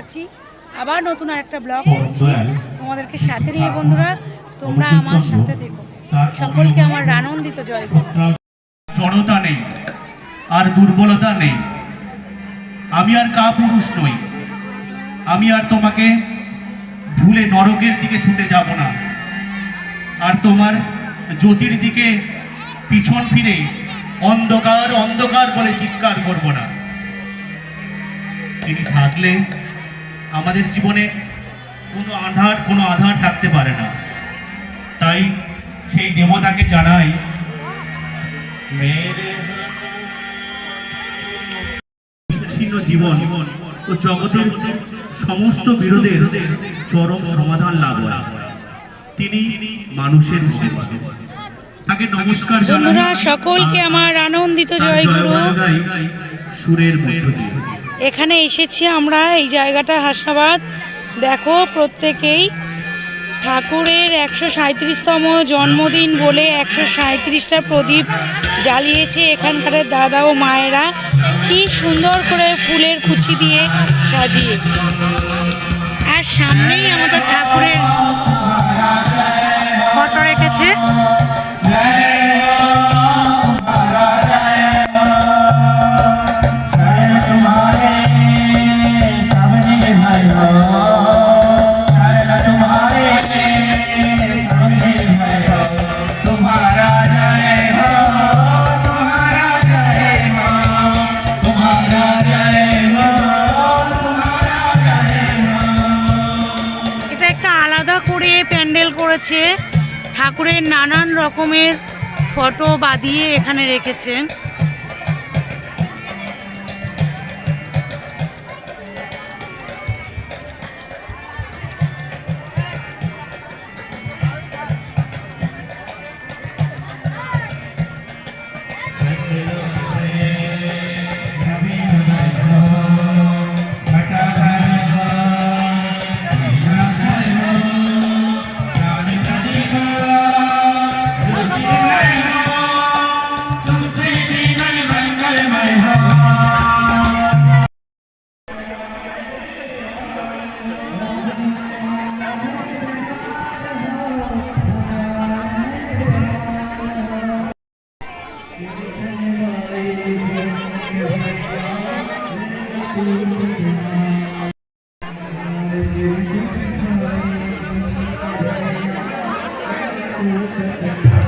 আছি। আবার নতুন আরেকটা ব্লগ করছি। তোমাদেরকে সাথে নিয়ে বন্ধুরা তোমরা আমার সাথে দেখো সকলকে আমার আনন্দিত জয় জড়তা নেই আর দুর্বলতা নেই। আমি আর কা পুরুষ নই। আমি আর তোমাকে ভুলে নরকের দিকে ছুটে যাব না। আর তোমার জ্যোতির দিকে পিছন ফিরে অন্ধকার অন্ধকার বলে চিৎকার করব না। তিনি থাকলে আমাদের জীবনে কোনো আধার কোনো আধার থাকতে পারে না। তাই সেই দেবতাকে জানাই বিচ্ছিন্ন জীবন ও জগতের সমস্ত বিরোধের চরম সমাধান লাভ হয়। তিনি মানুষের তাকে নমস্কার সকলকে আমার আনন্দিত জয় সুরের মধ্য দিয়ে। এখানে এসেছি আমরা, এই জায়গাটা হাসনাবাদ। দেখো প্রত্যেকেই ঠাকুরের একশো সাঁত্রিশতম জন্মদিন বলে একশো সাঁত্রিশটা প্রদীপ জ্বালিয়েছে এখানকার দাদা ও মায়েরা। কি সুন্দর করে ফুলের কুচি দিয়ে সাজিয়ে। আর সামনেই আমাদের ঠাকুরের আছে ঠাকুরের নানান রকমের ফটো বাঁধিয়ে এখানে রেখেছেন Hello. Thank you.